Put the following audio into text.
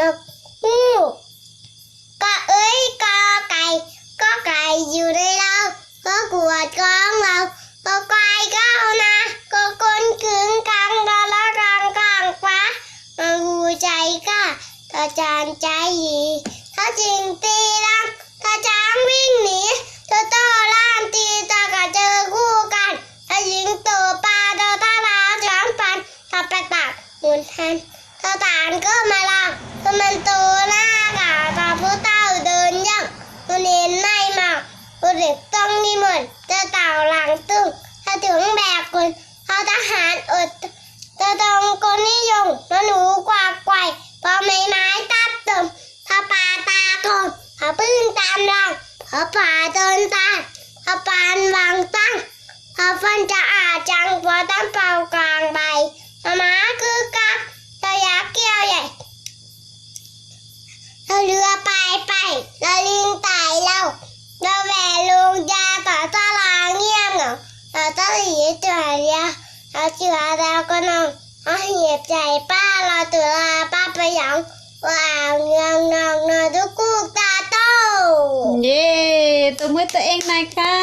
นกฮูกก็เอ้ยกอไก่ก็ไก่อยู่ในเราก็ขวดกองเราก็ไก่ก็เอานาก็คนขึงกลางดอละกลางกลางฟ้ามาหูใจกล้าถ้าจานใจดีถ้าจริงตีรังถ้าช้างวิ่งหนีถ้าโต้ล่ามตีตาก็เจอคู่กันถ้ายิงตัวปลาเดาตาลาช้างปันถ้าประตักหมุนทัน ถ้านก็มาลางถ้ามันตัวหน้ากาตาผู้เต้าเดินย่องตัวเน้นไม่มากตัวเด็กต้องนิมนต์จะเต่าหลังตึ้งถ้าถึงแบกคนถ้าทหารอดจะตรงคนนิยมมหนูกว่าไกวพอไม่ไม้ตับตึมถ้าปลาตาคมถ้าปื้นตามรังถ้าป่าเดินตาถ้าปานวางตั้งพอฟันจะอาจังพอตั้งเป่า ไปไปเราลิงตายเราเราแหวลงยาต่อตาลางเงียบเหงาต่อตาหลีตัวเดียวเราเจือเราก็นองเอาเหยียบใจป้าเราตัวลาป้าไปหยังว่าเงืองนองนอทุกกูกตาโตเย้ตัวมือตัวเองหน่อยค่ะ